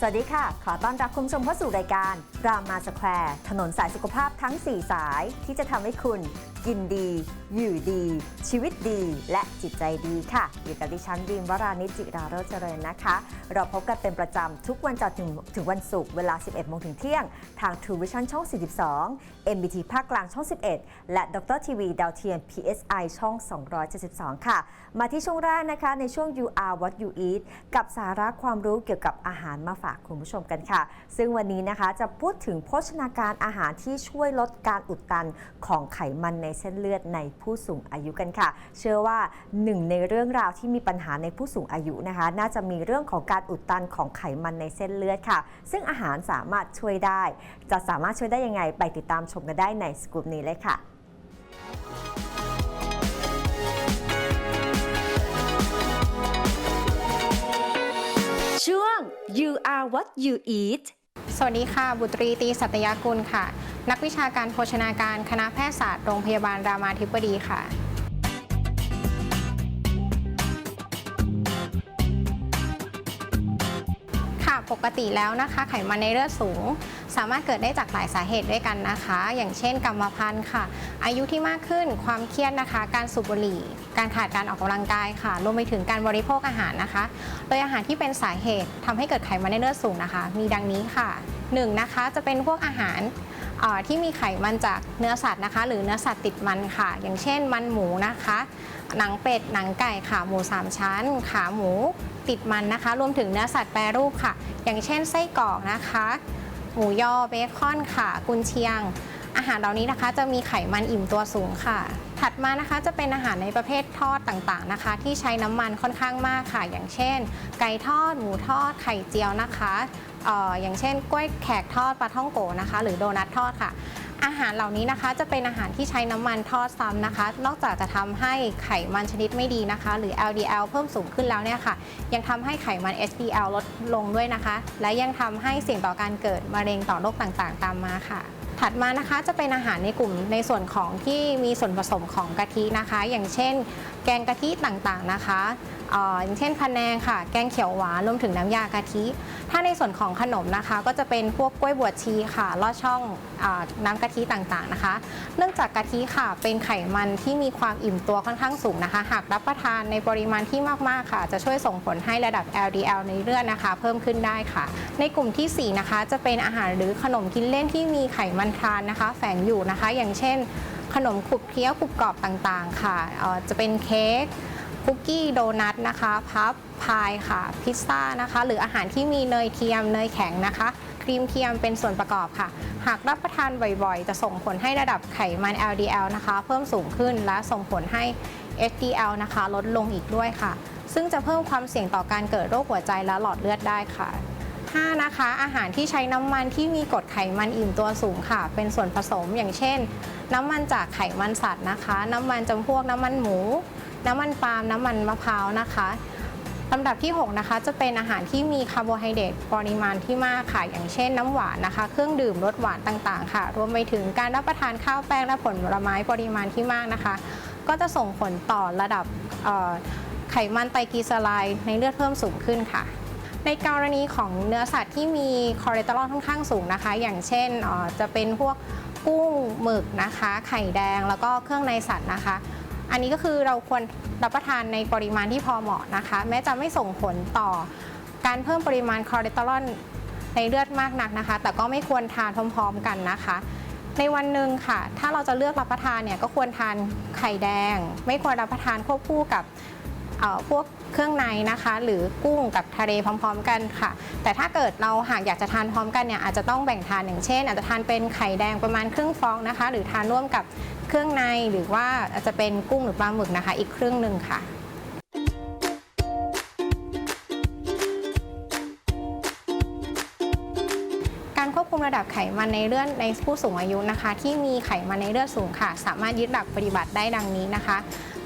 สวัสดีค่ะ ขอต้อนรับคุณผู้ชมเข้าสู่รายการรามาสแควร์ถนนสายสุขภาพทั้ง 4 สายที่จะทำให้คุณกินดี อยู่ดี ชีวิตดี และจิตใจดีค่ะ อยู่กับดิฉันบีมวรานิจิราโรจน์เจริญนะคะ เราพบกันเป็นประจำทุกวันจันทร์ถึงถึงวันศุกร์เวลา 11 โมงถึงเที่ยง ทาง True Vision ช่อง 42 MBT ภาคกลางช่อง 11 และดรทีวีดาวเทียม PSI ช่อง 272 ค่ะ มาที่ช่วงแรกนะคะ ในช่วง You Are What You Eat กับสาระความรู้เกี่ยวกับอาหารมาฝากคุณผู้ชมกันค่ะ ซึ่งวันนี้นะคะจะพูดถึงโภชนาการอาหารที่ช่วยลดการอุดตันของไขมันในเส้นเลือดในผู้สูงอายุกันค่ะ เชื่อว่าหนึ่งในเรื่องราวที่มีปัญหาในผู้สูงอายุนะคะ น่าจะมีเรื่องของการอุดตันของไขมันในเส้นเลือดค่ะ ซึ่งอาหารสามารถช่วยได้ จะสามารถช่วยได้ยังไงไปติดตามชมกันได้ในสกูปนี้เลยค่ะช่วง You Are What You Eat สวัสดีค่ะ บุตรีตีสัตยากุลค่ะ นักวิชาการโภชนาการคณะแพทยศาสตร์โรงพยาบาลรามาธิบดีค่ะ ค่ะปกติแล้วนะคะ ไขมันในเลือดสูง สามารถเกิดได้จากหลายสาเหตุด้วยกันนะคะ อย่างเช่น กรรมพันธุ์ค่ะ อายุที่มากขึ้นความเครียดนะคะ การสูบบุหรี่ การขาดการออกกำลังกายค่ะรวมไปถึงการบริโภคอาหารนะคะ โดยอาหารที่เป็นสาเหตุทำให้เกิดไขมันในเลือดสูงนะคะ มีดังนี้ค่ะ 1. นะคะจะเป็นพวกอาหาร ที่มีไขมันจากเนื้อสัตว์นะคะ หรือเนื้อสัตว์ติดมันค่ะ อย่างเช่นมันหมูนะคะ หนังเป็ดหนังไก่ค่ะหมูสามชั้น ขาหมูติดมันนะคะ รวมถึงเนื้อสัตว์แปรรูปค่ะ อย่างเช่นไส้กรอกนะคะหมูยอเบคอนค่ะกุนเชียง อาหารเหล่านี้นะคะจะมีไขมันอิ่มตัวสูงค่ะ ถัดมานะคะจะเป็นอาหารในประเภททอดต่างๆนะคะ ที่ใช้น้ำมันค่อนข้างมากค่ะ อย่างเช่น ไก่ทอด หมูทอดไข่เจียวนะคะ อออย่างเช่นกล้วยแขกทอดปลาท่องโกนะคะ หรือโดนัททอดค่ะ อาหารเหล่านี้นะคะจะเป็นอาหารที่ใช้น้ำมันทอดซ้ำนะคะ นอกจากจะทำให้ไขมันชนิดไม่ดีนะคะ หรือ LDL เพิ่มสูงขึ้นแล้วเนี่ยค่ะ ยังทำให้ไขมัน HDL ลดลงด้วยนะคะ และยังทำให้เสี่ยงต่อการเกิดมะเร็งต่อโรคต่างๆ ตามมาค่ะถัดมานะคะจะเป็นอาหารในกลุ่มในส่วนของที่มีส่วนผสมของกะทินะคะ อย่างเช่น แกงกะทิต่างๆนะคะ อย่างเช่นพะแนงค่ะ แกงเขียวหวานรวมถึงน้ำยากะทิ ถ้าในส่วนของขนมนะคะ ก็จะเป็นพวกกล้วยบวชชีค่ะลอดช่องอน้ำกะทิต่างๆนะคะ เนื่องจากกะทิค่ะเป็นไขมันที่มีความอิ่มตัวค่อนข้างสูงนะคะ หากรับประทานในปริมาณที่มากๆค่ะ จะช่วยส่งผลให้ระดับ LDL ในเลือดนะคะ เพิ่มขึ้นได้ค่ะ ในกลุ่มทีสี่4 นะคะจะเป็นอาหารหรือขนมกินเล่นที่มีไขมันทรานนะคะ แฝงอยู่นะคะ อย่างเช่น ขนมขบเคี้ยวกรุบกรอบต่างๆ ค่ะจะเป็นเค้ก คุกกี้โดนัทนะคะพับพายค่ะ พิซซ่านะคะ หรืออาหารที่มีเนยเทียมเนยแข็งนะคะ ครีมเทียมเป็นส่วนประกอบค่ะ หากรับประทานบ่อยๆ จะส่งผลให้ระดับไขมัน LDL นะคะ เพิ่มสูงขึ้นและส่งผลให้ HDL นะคะ ลดลงอีกด้วยค่ะ ซึ่งจะเพิ่มความเสี่ยงต่อการเกิดโรคหัวใจและหลอดเลือดได้ค่ะ 5. นะคะอาหารที่ใช้น้ำมันที่มีกรดไขมันอิ่มตัวสูงค่ะ เป็นส่วนผสมอย่างเช่น น้ำมันจากไขมันสัตว์นะคะ น้ำมันจำพวกน้ำมันหมู น้ำมันปาล์มน้ำมันมะพร้าวนะคะลำดับที่ 6 นะคะ จะเป็นอาหารที่มีคาร์โบไฮเดรตปริมาณที่มากค่ะ อย่างเช่นน้ำหวานนะคะ เครื่องดื่มรสหวานต่างๆ ค่ะ รวมไปถึงการรับประทานข้าวแป้งและผลไม้ปริมาณที่มากนะคะ ก็จะส่งผลต่อระดับไขมันไตรกลีเซอไรด์ในเลือดเพิ่มสูงขึ้นค่ะ ในกรณีของเนื้อสัตว์ที่มีคอเลสเตอรอลค่อนข้างสูงนะคะ อย่างเช่นจะเป็นพวกกุ้งหมึกนะคะ ไข่แดงแล้วก็เครื่องในสัตว์นะคะ อันนี้ก็คือเราควรรับประทานในปริมาณที่พอเหมาะนะคะ แม้จะไม่ส่งผลต่อการเพิ่มปริมาณคอเลสเตอรอลในเลือดมากนักนะคะ แต่ก็ไม่ควรทานพร้อมๆกันนะคะ ในวันหนึ่งค่ะ ถ้าเราจะเลือกรับประทานเนี่ยก็ควรทานไข่แดง ไม่ควรรับประทานควบคู่กับพวกเครื่องในนะคะ หรือกุ้งกับทะเลพร้อม ๆ กันค่ะ แต่ถ้าเกิดเราหากอยากจะทานพร้อมกันเนี่ยอาจจะต้องแบ่งทานอย่างเช่น อาจจะทานเป็นไข่แดงประมาณครึ่งฟองนะคะ หรือทานร่วมกับ เครื่องในหรือว่าจจะเป็นกุ้งหรือปลาหมึกนะคะ อีกครึ่งหนึ่งค่ะ บคุมระดับไขมันในเลือดในผู้สูงอายุนะคะ ที่มีไขมันในเลือดสูงค่ะ สามารถยึดหลักปฏิบัติได้ดังนี้นะคะ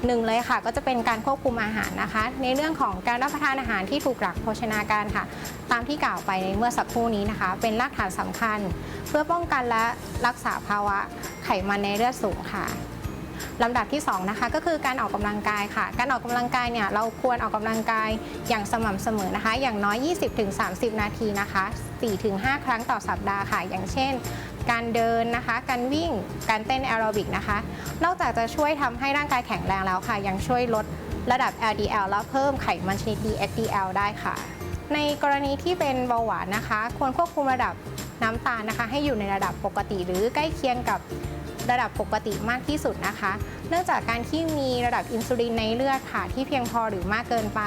หนึ่งเลยค่ะก็จะเป็นการควบคุมอาหารนะคะ ในเรื่องของการรับประทานอาหารที่ถูกหลักโภชนาการค่ะ ตามที่กล่าวไปในเมื่อสักครู่นี้นะคะ เป็นรากฐานสำคัญ เพื่อป้องกันและรักษาภาวะไขมันในเลือดสูงค่ะ ลำดับที่2นะคะก็คือการออกกำลังกายค่ะ การออกกำลังกายเนี่ยเราควรออกกำลังกายอย่างสม่ำเสมอนะคะ อย่างน้อย 20-30 นาทีนะคะ 4-5 ครั้งต่อสัปดาห์ค่ะ อย่างเช่น การเดินนะคะ การวิ่งการเต้นแอโรบิกนะคะ นอกจากจะช่วยทำให้ร่างกายแข็งแรงแล้วค่ะ ยังช่วยลดระดับ LDL และเพิ่มไขมันชนิดดี HDL ได้ค่ะ ในกรณีที่เป็นเบาหวานนะคะ ควรควบคุมระดับน้ำตาลนะคะ ให้อยู่ในระดับปกติหรือใกล้เคียงกับ ระดับปกติมากที่สุดนะคะ เนื่องจากการที่มีระดับอินซูลินในเลือดค่ะ ที่เพียงพอหรือมากเกินไป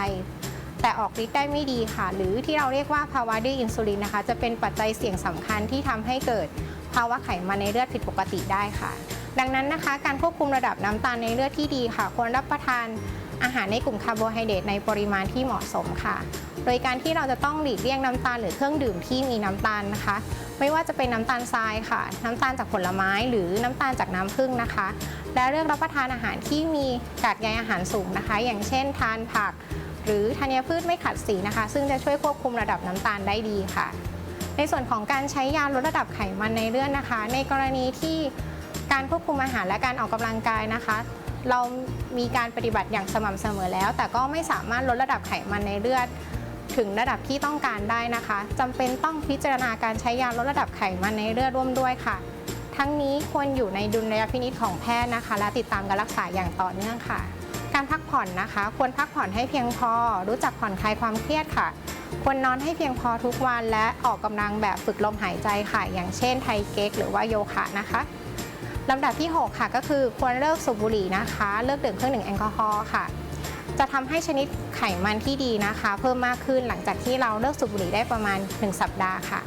แต่ออกฤทธิ์ได้ไม่ดีค่ะ หรือที่เราเรียกว่าภาวะดื้ออินซูลินนะคะ จะเป็นปัจจัยเสี่ยงสำคัญที่ทำให้เกิดภาวะไขมันในเลือดผิดปกติได้ค่ะ ดังนั้นนะคะ การควบคุมระดับน้ำตาลในเลือดที่ดีค่ะ ควรรับประทาน อาหารในกลุ่มคาร์โบไฮเดรตในปริมาณที่เหมาะสมค่ะ โดยการที่เราจะต้องหลีกเลี่ยงน้ำตาลหรือเครื่องดื่มที่มีน้ำตาลนะคะ ไม่ว่าจะเป็นน้ำตาลทรายค่ะ น้ำตาลจากผลไม้หรือน้ำตาลจากน้ำผึ้งนะคะ และเลือกรับประทานอาหารที่มีกากใยอาหารสูงนะคะ อย่างเช่น ทานผัก หรือธัญพืชไม่ขัดสีนะคะ ซึ่งจะช่วยควบคุมระดับน้ำตาลได้ดีค่ะ ในส่วนของการใช้ยาลดระดับไขมันในเลือดนะคะ ในกรณีที่การควบคุมอาหารและการออกกำลังกายนะคะ เรามีการปฏิบัติอย่างสม่ำเสมอแล้ว แต่ก็ไม่สามารถลดระดับไขมันในเลือด ถึงระดับที่ต้องการได้นะคะจำเป็นต้องพิจารณาการใช้ยาลดระดับไขมันในเลือดร่วมด้วยค่ะ ทั้งนี้ควรอยู่ในดุลยพินิจของแพทย์นะคะ และติดตามการรักษาอย่างต่อเนื่องค่ะ การพักผ่อนนะคะ ควรพักผ่อนให้เพียงพอ รู้จักผ่อนคลายความเครียดค่ะ ควรนอนให้เพียงพอทุกวันและออกกำลังแบบฝึกลมหายใจค่ะ อย่างเช่นไทเก๊กหรือว่าโยคะนะคะ ลำดับที่ 6 ค่ะก็คือควรเลิกสูบบุหรี่นะคะ เลิกดื่มเครื่องดื่มแอลกอฮอล์ค่ะ จะทำให้ชนิดไขมันที่ดีนะคะ เพิ่มมากขึ้นหลังจากที่เราเลิกสูบบุหรี่ได้ประมาณ 1 สัปดาห์ค่ะ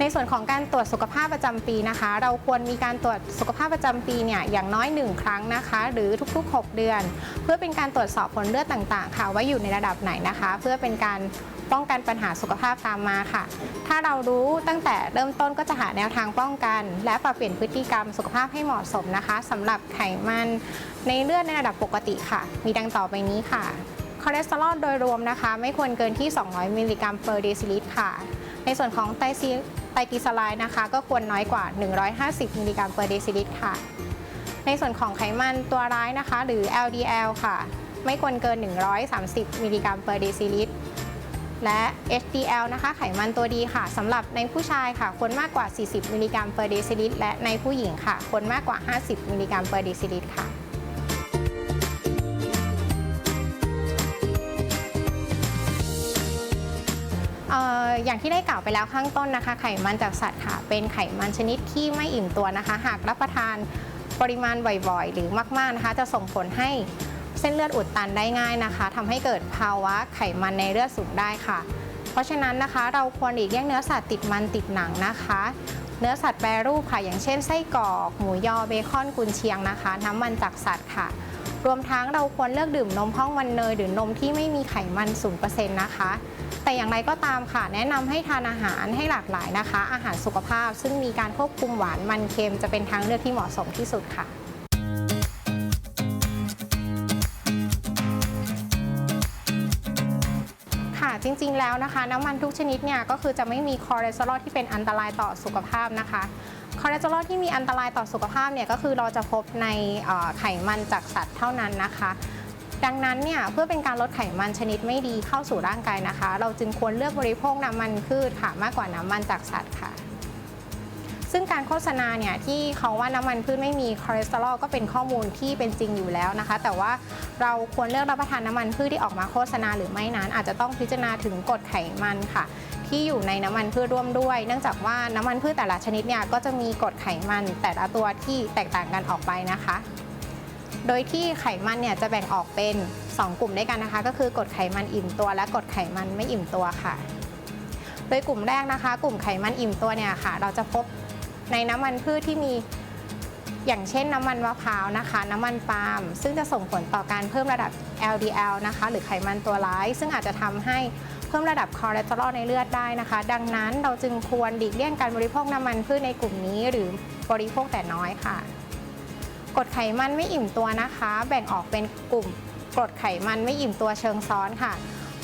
ในส่วนของการตรวจสุขภาพประจำปีนะคะ เราควรมีการตรวจสุขภาพประจำปีเนี่ยอย่างน้อย 1 ครั้งนะคะ หรือทุกๆ 6 เดือน เพื่อเป็นการตรวจสอบผลเลือดต่างๆ ค่ะว่าอยู่ในระดับไหนนะคะ เพื่อเป็นการป้องกันปัญหาสุขภาพตามมาค่ะ ถ้าเรารู้ตั้งแต่เริ่มต้นก็จะหาแนวทางป้องกัน และปรับเปลี่ยนพฤติกรรมสุขภาพให้เหมาะสมนะคะสำหรับไขมันในเลือดในระดับปกติค่ะ มีดังต่อไปนี้ค่ะ คอเลสเตอรอลโดยรวมนะคะ ไม่ควรเกินที่ 200 มิลลิกรัมเปอร์เดซิลิตรค่ะ ในส่วนของไตรซีไตรกลีเซอไรด์นะคะ ก็ควรน้อยกว่า 150 มิลลิกรัมเปอร์เดซิลิตรค่ะ ในส่วนของไขมันตัวร้ายนะคะ หรือ LDL ค่ะ ไม่ควรเกิน 130 มิลลิกรัมเปอร์เดซิลิตรและ HDL นะคะ ไขมันตัวดีค่ะสำหรับในผู้ชายค่ะ ควรมากกว่า 40 มิลลิกรัมเปอร์เดซิลิตรและในผู้หญิงค่ะ ควรมากกว่า 50 มิลลิกรัมเปอร์เดซิลิตรค่ะ อย่างที่ได้กล่าวไปแล้วข้างต้นนะคะ ไขมันจากสัตว์ค่ะ เป็นไขมันชนิดที่ไม่อิ่มตัวนะคะ หากรับประทานปริมาณบ่อยๆ หรือมากๆนะคะ จะส่งผลให้เส้นเลือดอุดตันได้ง่ายนะคะทำให้เกิดภาวะไขมันในเลือดสูงได้ค่ะ เพราะฉะนั้นนะคะเราควรหลีกเลี่ยงเนื้อสัตว์ติดมันติดหนังนะคะ เนื้อสัตว์แปรรูปค่ะ อย่างเช่นไส้กรอก หมูยอเบคอนกุนเชียงนะคะ น้ำมันจากสัตว์ค่ะ รวมทั้งเราควรเลือกดื่มนมห้องวันเนยหรือนมที่ไม่มีไขมัน0%นะคะ แต่อย่างไรก็ตามค่ะ แนะนำให้ทานอาหารให้หลากหลายนะคะ อาหารสุขภาพ ซึ่งมีการควบคุมหวานมันเค็มจะเป็นทางเลือกที่เหมาะสมที่สุดค่ะค่ะจริงๆแล้วนะคะ น้ำมันทุกชนิดเนี่ยก็คือจะไม่มีคอเลสเตอรอลที่เป็นอันตรายต่อสุขภาพนะคะคอเลสเตอรอลที่มีอันตรายต่อสุขภาพเนี่ยก็คือเราจะพบในไขมันจากสัตว์เท่านั้นนะคะ ดังนั้นเนี่ยเพื่อเป็นการลดไขมันชนิดไม่ดีเข้าสู่ร่างกายนะคะ เราจึงควรเลือกบริโภคน้ำมันพืชค่ะมากกว่าน้ำมันจากสัตว์ค่ะ ซึ่งการโฆษณาเนี่ยที่เขาว่าน้ำมันพืชไม่มีคอเลสเตอรอลก็เป็นข้อมูลที่เป็นจริงอยู่แล้วนะคะ แต่ว่าเราควรเลือกรับประทานน้ำมันพืชที่ออกมาโฆษณาหรือไม่นั้น อาจจะต้องพิจารณาถึงกรดไขมันค่ะ ที่อยู่ในน้ำมันพืชร่วมด้วย เนื่องจากว่าน้ำมันพืชแต่ละชนิดเนี่ยก็จะมีกรดไขมันแต่ละตัวที่แตกต่างกันออกไปนะคะ โดยที่ไขมันเนี่ยจะแบ่งออกเป็น 2 กลุ่มด้วยกันนะคะ ก็คือกรดไขมันอิ่มตัวและกรดไขมันไม่อิ่มตัวค่ะ โดยกลุ่มแรกนะคะ กลุ่มไขมันอิ่มตัวเนี่ยค่ะ เราจะพบในน้ำมันพืชที่มีอย่างเช่นน้ำมันมะพร้าวนะคะ น้ำมันปาล์มซึ่งจะส่งผลต่อการเพิ่มระดับ LDL นะคะ หรือไขมันตัวร้าย ซึ่งอาจจะทำให้เพิ่มระดับคอเลสเตอรอลในเลือดได้นะคะ ดังนั้นเราจึงควรหลีกเลี่ยงการบริโภคน้ำมันพืชในกลุ่มนี้ หรือบริโภคแต่น้อยค่ะ กรดไขมันไม่อิ่มตัวนะคะ แบ่งออกเป็นกลุ่มกรดไขมันไม่อิ่มตัวเชิงซ้อนค่ะ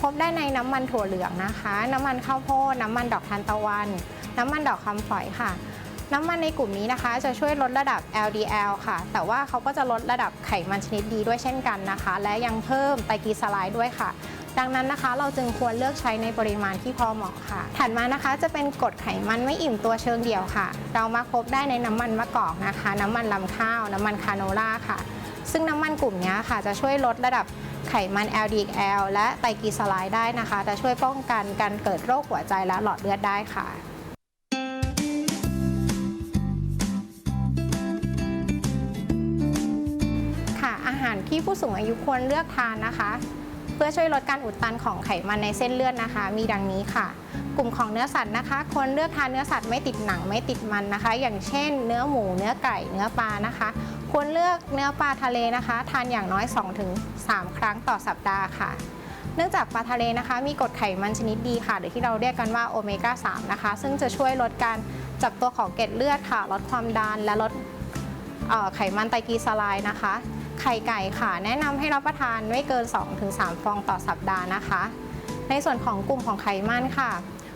พบได้ในน้ำมันถั่วเหลืองนะคะ น้ำมันข้าวโพดน้ำมันดอกทานตะวัน น้ำมันดอกคำฝอยค่ะ น้ำมันในกลุ่มนี้นะคะ จะช่วยลดระดับ LDL ค่ะ แต่ว่าเขาก็จะลดระดับไขมันชนิดดีด้วยเช่นกันนะคะ และยังเพิ่มไตรกลีเซอไรด์ด้วยค่ะ ดังนั้นนะคะ เราจึงควรเลือกใช้ในปริมาณที่พอเหมาะค่ะ ถัดมานะคะจะเป็นกรดไขมันไม่อิ่มตัวเชิงเดี่ยวค่ะ เรามาพบได้ในน้ำมันมะกอกนะคะ น้ำมันลำข้าว น้ำมันคาโนล่าค่ะ ซึ่งน้ำมันกลุ่มนี้ค่ะ จะช่วยลดระดับไขมัน LDL และไตรกลีเซอไรด์ได้นะคะ จะช่วยป้องกันการเกิดโรคหัวใจและหลอดเลือดได้ค่ะค่ะอาหารที่ผู้สูงอายุควรเลือกทานนะคะ เพื่อช่วยลดการอุดตันของไขมันในเส้นเลือดนะคะ มีดังนี้ค่ะ กลุ่มของเนื้อสัตว์นะคะควรเลือกทานเนื้อสัตว์ไม่ติดหนังไม่ติดมันนะคะ อย่างเช่น เนื้อหมู เนื้อไก่ เนื้อปลานะคะ ควรเลือกเนื้อปลาทะเลนะคะ ทานอย่างน้อย 2-3 ครั้งต่อสัปดาห์ค่ะเนื่องจากปลาทะเลนะคะ มีกรดไขมันชนิดดีค่ะหรือที่เราเรียกกันว่าโอเมก้า 3 นะคะ ซึ่งจะช่วยลดการจับตัวของเกล็ดเลือดค่ะ ลดความดันและลดไขมันไตรกลีเซอไรด์นะคะ ไข่ไก่ค่ะ แนะนำให้รับประทานไม่เกิน 2-3 ฟองต่อสัปดาห์นะคะ ในส่วนของกลุ่มของไขมันค่ะ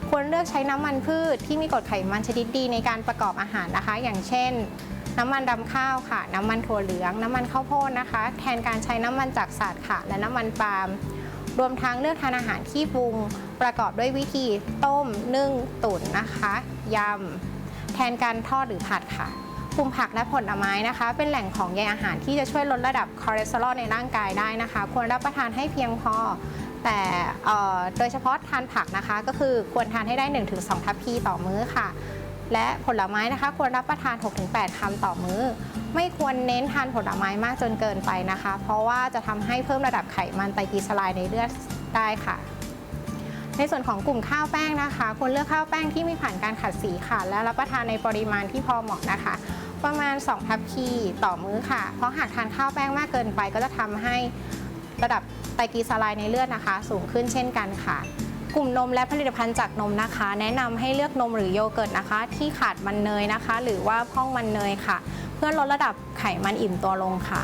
ควรเลือกใช้น้ำมันพืชที่มีกรดไขมันชนิดดีในการประกอบอาหารนะคะ อย่างเช่น น้ำมันรำข้าวค่ะ น้ำมันถั่วเหลือง น้ำมันข้าวโพดนะคะ แทนการใช้น้ำมันจากสัตว์ค่ะ และน้ำมันปาล์มรวมทั้งเลือกทานอาหารที่ปรุงประกอบด้วยวิธีต้มนึ่งตุ๋นนะคะยำแทนการทอดหรือผัดค่ะ กลุ่มผักและผลไม้นะคะ เป็นแหล่งของใยอาหารที่จะช่วยลดระดับคอเลสเตอรอลในร่างกายได้นะคะ ควรรับประทานให้เพียงพอ แต่เอ่โดยเฉพาะทานผักนะคะ ก็คือควรทานให้ได้ 1-2 ทัพพีต่อมื้อค่ะ และผลไม้นะคะ ควรรับประทาน 6-8 คำต่อมื้อ ไม่ควรเน้นทานผลไม้มากจนเกินไปนะคะ เพราะว่าจะทำให้เพิ่มระดับไขมันไตรกลีเซอไรด์ในเลือดได้ค่ะในส่วนของกลุ่มข้าวแป้งนะคะควรเลือกข้าวแป้งที่มีผ่านการขัดสีค่ะ และรับประทานในปริมาณที่พอเหมาะนะคะ ประมาณ 2 ทัพพีต่อมื้อค่ะ เพราะหากทานข้าวแป้งมากเกินไป ก็จะทำให้ระดับไตรกลีเซอไรด์ในเลือดนะคะ สูงขึ้นเช่นกันค่ะ กลุ่มนมและผลิตภัณฑ์จากนมนะคะ แนะนำให้เลือกนมหรือโยเกิร์ตนะคะ ที่ขาดมันเนยนะคะ หรือว่าพ่องมันเนยค่ะ เพื่อลดระดับไขมันอิ่มตัวลงค่ะ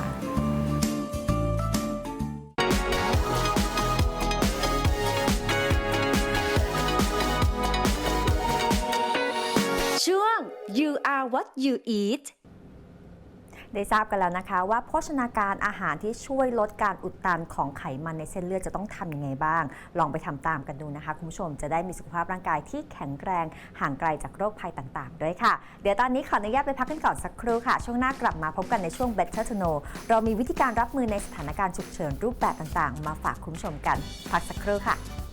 you are what you eat ได้ทราบกันแล้วนะคะว่าโภชนาการอาหารที่ช่วยลดการอุดตันของไขมันในเส้นเลือดจะต้องทำยังไงบ้าง ลองไปทำตามกันดูนะคะ คุณผู้ชมจะได้มีสุขภาพร่างกายที่แข็งแรงห่างไกลจากโรคภัยต่างๆ ด้วยค่ะ เดี๋ยวตอนนี้ขออนุญาตไปพักกันก่อนสักครู่ค่ะ ช่วงหน้ากลับมาพบกันในช่วง Better to Know เรามีวิธีการรับมือในสถานการณ์ฉุกเฉินรูปแบบต่างๆ มาฝากคุณผู้ชมกันพักสักครู่ค่ะ